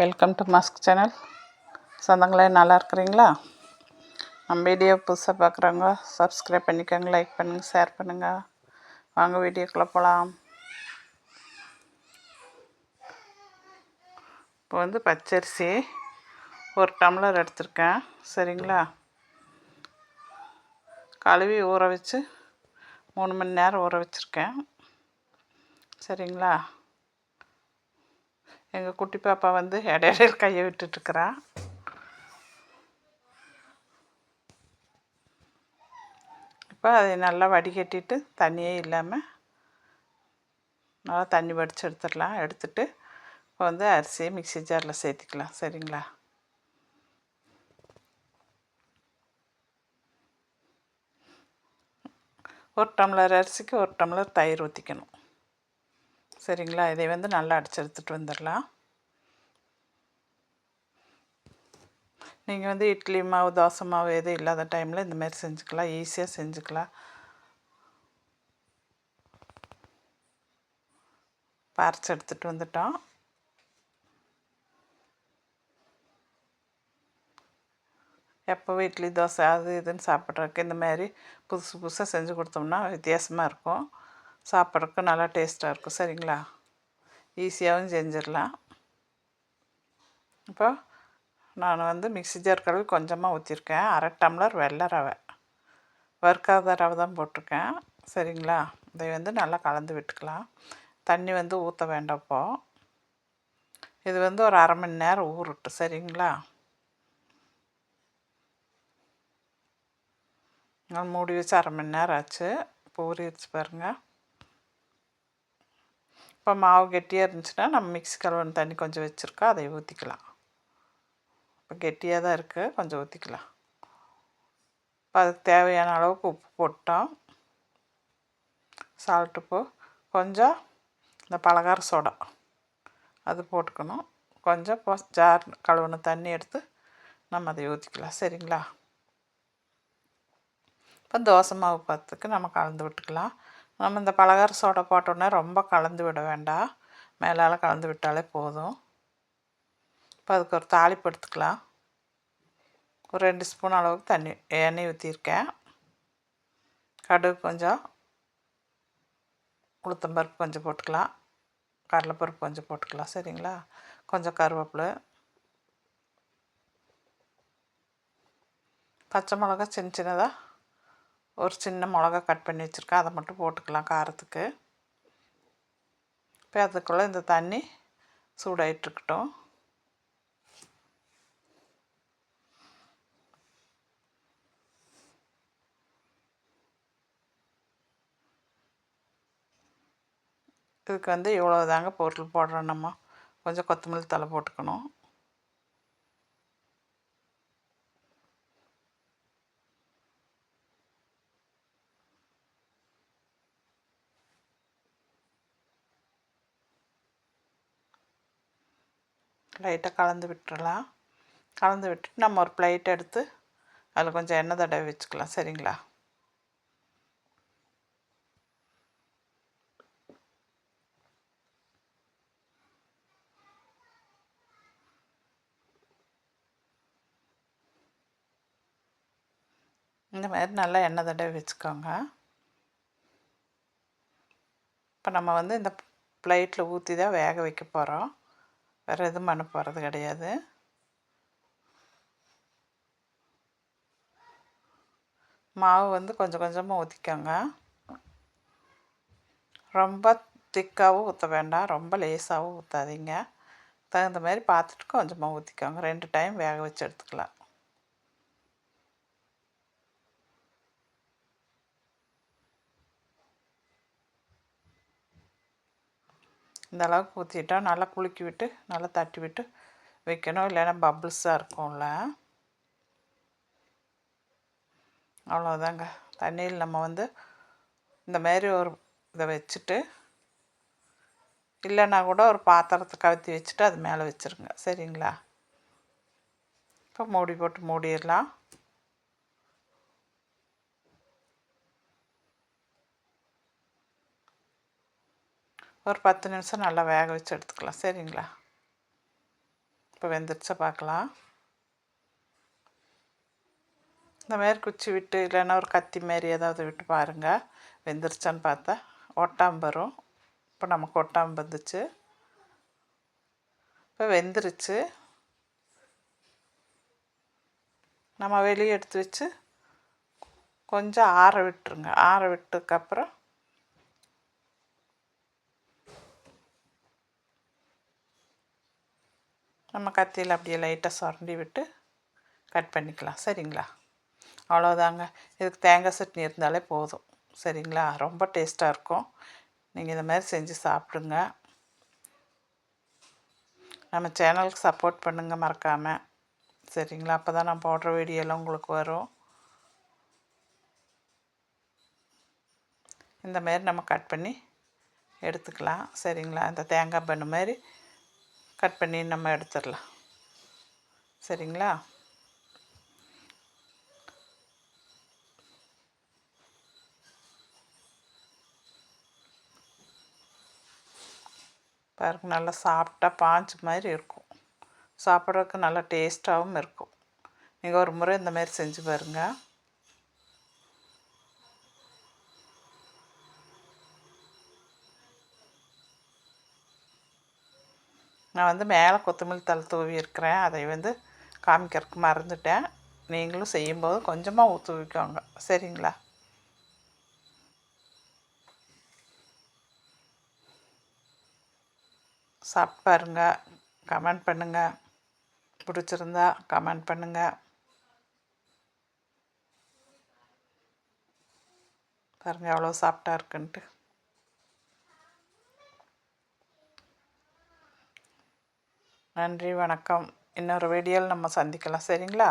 Welcome to mask channel சொந்தங்களே நல்லா இருக்கிறீங்களா? நம்ம வீடியோ புதுசாக பார்க்குறவங்க சப்ஸ்கிரைப் பண்ணிக்கோங்க லைக் பண்ணுங்கள் ஷேர் பண்ணுங்கள் வாங்க வீடியோக்குள்ளே போகலாம் இப்போ வந்து பச்சரிசி ஒரு டம்ளர் எடுத்திருக்கேன். சரிங்களா? கழுவி ஊற வச்சு மூணு மணி நேரம் ஊற வச்சுருக்கேன். சரிங்களா? எங்கள் குட்டி பாப்பா வந்து இடையில கையை விட்டுட்டுருக்குறா இப்போ அதை நல்லா வடிகட்டிட்டு தண்ணியே இல்லாமல் நல்லா தண்ணி வடித்து எடுத்துடலாம். எடுத்துட்டு இப்போ வந்து அரிசியை மிக்சி ஜாரில் சேர்த்திக்கலாம். சரிங்களா? ஒரு டம்ளர் அரிசிக்கு ஒரு டம்ளர் தயிர் ஊற்றிக்கணும் சரிங்களா? இதை வந்து நல்லா அடித்து எடுத்துகிட்டு வந்துடலாம். நீங்கள் வந்து இட்லி மாவு தோசை மாவு எதுவும் இல்லாத டைமில் இந்த மாதிரி செஞ்சுக்கலாம். ஈஸியாக செஞ்சுக்கலாம். பறிச்சு எடுத்துகிட்டு வந்துட்டோம். எப்போ இட்லி தோசை அது இதுன்னு சாப்பிட்றதுக்கு இந்த மாதிரி புதுசு புதுசாக செஞ்சு கொடுத்தோம்னா வித்தியாசமாக இருக்கும். சாப்பிட்றதுக்கு நல்லா டேஸ்ட்டாக இருக்கும். சரிங்களா? ஈஸியாகவும் செஞ்சிடலாம். இப்போ நான் வந்து மிக்சி ஜார் கழுவி கொஞ்சமாக ஊற்றிருக்கேன் அரை டம்ளர் வெள்ளை ரவை. வறுக்காத ரவை தான் போட்டிருக்கேன். சரிங்களா? இதை வந்து நல்லா கலந்து விட்டுக்கலாம். தண்ணி வந்து ஊற்ற வேண்டப்போ இது வந்து ஒரு அரை மணி நேரம் ஊறுட்டு சரிங்களா? நான் மூடி வச்சு அரை மணி நேரம் ஆச்சு. இப்போ ஊறிடுச்சு பாருங்கள் இப்போ மாவு கெட்டியாக இருந்துச்சுன்னா நம்ம மிக்ஸி கலவன் தண்ணி கொஞ்சம் வச்சுருக்கோம் அதை ஊற்றிக்கலாம் இப்போ கெட்டியாக தான் இருக்குது கொஞ்சம் ஊற்றிக்கலாம் இப்போ அதுக்கு தேவையான அளவுக்கு உப்பு போட்டோம். சால்ட் உப்பு கொஞ்சம் இந்த பலகார சோடா அது போட்டுக்கணும். கொஞ்சம் இப்போ ஜார் கழுவுன தண்ணி எடுத்து நம்ம அதை ஊற்றிக்கலாம் சரிங்களா? இப்போ தோசை மாவு பார்த்துக்கு நம்ம கலந்து விட்டுக்கலாம். நம்ம இந்த பலகார சோடா போட்டோன்னே ரொம்ப கலந்து விட வேண்டாம். மேலால் கலந்து விட்டாலே போதும். இப்போ அதுக்கு ஒரு தாளிப்பு எடுத்துக்கலாம். ஒரு ரெண்டு ஸ்பூன் அளவுக்கு தண்ணி எண்ணெய் ஊற்றிருக்கேன் கடுகு கொஞ்சம் உளுத்தம்பருப்பு கொஞ்சம் போட்டுக்கலாம். கடலைப்பருப்பு கொஞ்சம் போட்டுக்கலாம் சரிங்களா? கொஞ்சம் கருவேப்பிலை. பச்சை மிளகா சின்ன சின்னதாக ஒரு சின்ன மிளகா கட் பண்ணி வச்சுருக்கேன். அதை மட்டும் போட்டுக்கலாம் காரத்துக்கு. இப்போ அதுக்குள்ளே இந்த தண்ணி சூடாயிட்ருக்கட்டும் இதுக்கு வந்து இவ்வளோ தாங்க பொருள் போடுறோம் நம்ம. கொஞ்சம் கொத்தமல்லி தலை போட்டுக்கணும். லைட்டாக கலந்து விட்டுறலாம். கலந்து விட்டுட்டு நம்ம ஒரு பிளேட் எடுத்து அதில் கொஞ்சம் எண்ணெய் தடவை வச்சுக்கலாம். சரிங்களா? இந்த மாதிரி நல்லா எண்ணெய் தடவை வச்சுக்கோங்க. இப்போ நம்ம வந்து இந்த பிளேட்டில் ஊற்றி தான் வேக வைக்க போகிறோம் வேறு எதுவும் பண்ண போகிறது கிடையாது. மாவு வந்து கொஞ்சம் கொஞ்சமாக ஊற்றிக்கோங்க ரொம்ப திக்காகவும் ஊற்ற வேண்டாம். ரொம்ப லேசாகவும் ஊற்றாதீங்க தகுந்த மாதிரி பார்த்துட்டு கொஞ்சமாக ஊற்றிக்கோங்க ரெண்டு டைம் வேக வச்சு எடுத்துக்கலாம். இந்த அளவுக்கு ஊற்றிட்டா நல்லா குலுக்கி விட்டு நல்லா தட்டி விட்டு வைக்கணும். இல்லைன்னா பப்புள்ஸாக இருக்கும்ல. அவ்வளோதாங்க தண்ணியில் நம்ம வந்து இந்த மாதிரி ஒரு இதை வச்சுட்டு இல்லைன்னா கூட ஒரு பாத்திரத்தை கவுத்தி வச்சுட்டு அது மேலே வச்சுருங்க. சரிங்களா? இப்போ மூடி போட்டு மூடிடலாம். ஒரு பத்து நிமிஷம் நல்லா வேக வச்சு எடுத்துக்கலாம். சரிங்களா? இப்போ வெந்துருச்சா பார்க்கலாம். இந்த மாதிரி குச்சி விட்டு இல்லைன்னா ஒரு கத்தி மாரி ஏதாவது விட்டு பாருங்கள் வெந்துருச்சான்னு பார்த்தா ஒட்டாம் வரும். இப்போ நமக்கு ஒட்டாம் வந்துச்சு. இப்போ வெந்துருச்சு. நம்ம வெளியே எடுத்து வச்சு கொஞ்சம் ஆற விட்டுருங்க. ஆற விட்டதுக்கப்புறம் நம்ம கத்தியில் அப்படியே லைட்டாக சுரண்டி விட்டு கட் பண்ணிக்கலாம். சரிங்களா? அவ்வளோதாங்க இதுக்கு தேங்காய் சட்னி இருந்தாலே போதும். சரிங்களா? ரொம்ப டேஸ்ட்டாக இருக்கும். நீங்கள் இந்த மாதிரி செஞ்சு சாப்பிடுங்க. நம்ம சேனலுக்கு சப்போர்ட் பண்ணுங்கள் மறக்காமல் சரிங்களா? அப்போ தான் நான் போடுற வீடியோலாம் உங்களுக்கு வரும். இந்த மாதிரி நம்ம கட் பண்ணி எடுத்துக்கலாம். சரிங்களா? இந்த தேங்காய் பண்ணு மாதிரி கட் பண்ணி நம்ம எடுத்துடலாம். சரிங்களா? பாருங்க நல்லா சாப்பிட்டா பாஞ்சு மாதிரி இருக்கும். சாப்பிட்றதுக்கு நல்லா டேஸ்ட்டாகவும் இருக்கும். நீங்கள் ஒரு முறை இந்த மாதிரி செஞ்சு பாருங்கள் நான் வந்து மேலே கொத்தமல்லி தலை தூவி இருக்கிறேன். அதை வந்து காமிக்கிறதுக்கு மறந்துட்டேன். நீங்களும் செய்யும்போது கொஞ்சமாக ஊற்றுவிக்கோங்க சரிங்களா? சாப்பிட்டு பாருங்கள் கமெண்ட் பண்ணுங்கள் பிடிச்சிருந்தா கமெண்ட் பண்ணுங்கள் பாருங்கள் எவ்வளோ சாப்பிட்டா இருக்குன்ட்டு. நன்றி வணக்கம். இன்னொரு வீடியோவில் நம்ம சந்திக்கலாம். சரிங்களா?